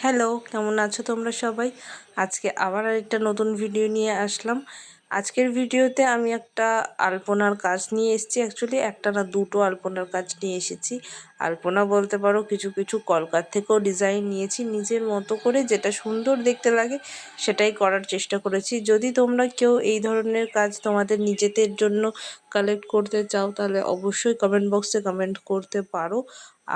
Hello কেমন আছো তোমরা সবাই? আজকে আবার আরেকটা নতুন ভিডিও নিয়ে আসলাম। আজকের ভিডিওতে আমি একটা আলপনার কাজ নিয়ে এসেছি। অ্যাকচুয়ালি একটা না দুটো আলপনার কাজ নিয়ে এসেছি। আলপনা বলতে পারো, কিছু কিছু কলকার থেকেও ডিজাইন নিয়েছি। নিজের মতো করে যেটা সুন্দর দেখতে লাগে, সেটাই করার চেষ্টা করেছি। যদি তোমরা কেউ এই ধরনের কাজ তোমাদের নিজেদের জন্য কালেক্ট করতে চাও, তাহলে অবশ্যই কমেন্ট বক্সে কমেন্ট করতে পারো।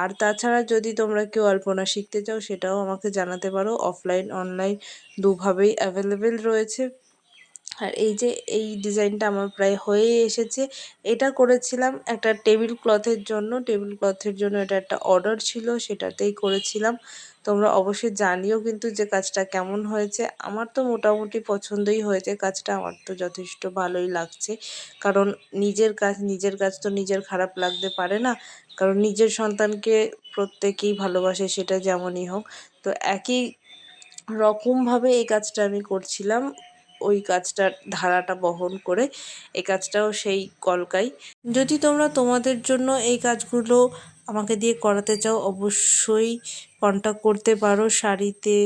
আর তাছাড়া যদি তোমরা কেউ আলপনা শিখতে চাও, সেটাও আমাকে জানাতে পারো। অফলাইন অনলাইন দুভাবেই অ্যাভেলেবেল রয়েছে। আর এই যে এই ডিজাইনটা আমার প্রায় হয়ে এসেছে। এটা করেছিলাম একটা টেবিল ক্লথের জন্য। টেবিল ক্লথের জন্য এটা একটা অর্ডার ছিল, সেটাতেই করেছিলাম। তোমরা অবশ্যই জানিও কিন্তু যে কাজটা কেমন হয়েছে। আমার তো মোটামুটি পছন্দই হয়েছে, কাজটা আমার তো যথেষ্ট ভালোই লাগছে। কারণ নিজের কাজ নিজের কাজ তো নিজের খারাপ লাগতে পারে না। কারণ নিজের সন্তানকে প্রত্যেকেই ভালোবাসে, সেটা যেমনই হোক। তো একই রকমভাবে এই কাজটা আমি করছিলাম। ওই কাজটার ধারাটা বহন করে এই কাজটাও সেই কলকাই। যদি তোমরা তোমাদের জন্য এই কাজগুলো আমাকে দিয়ে করাতে চাও, অবশ্যই কন্ট্যাক্ট করতে পারো। শাড়িতে,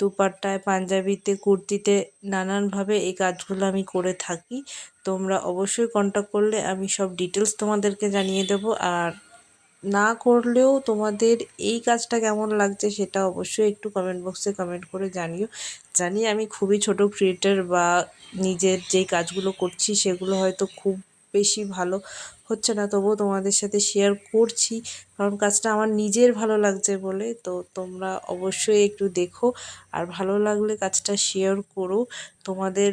দুপাট্টায়, পাঞ্জাবিতে, কুর্তিতে নানানভাবে এই কাজগুলো আমি করে থাকি। তোমরা অবশ্যই কন্ট্যাক্ট করলে আমি সব ডিটেলস তোমাদেরকে জানিয়ে দেবো। আর না করলেও তোমাদের এই কাজটা কেমন লাগছে সেটা অবশ্যই একটু কমেন্ট বক্সে কমেন্ট করে জানিও। জানি আমি খুবই ছোট ক্রিয়েটার বা নিজের যেই কাজগুলো করছি সেগুলো হয়তো খুব বেশি ভালো হচ্ছে না, তবুও তোমাদের সাথে শেয়ার করছি। কারণ কাজটা আমার নিজের ভালো লাগছে বলে, তো তোমরা অবশ্যই একটু দেখো। আর ভালো লাগলে কাজটা শেয়ার করো। তোমাদের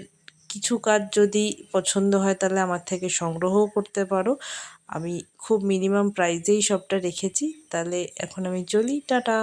কিছু কাজ যদি পছন্দ হয় তাহলে আমার থেকে সংগ্রহও করতে পারো। আমি খুব মিনিমাম প্রাইজেই সবটা রেখেছি। তাহলে এখন আমি চলি, টাটা!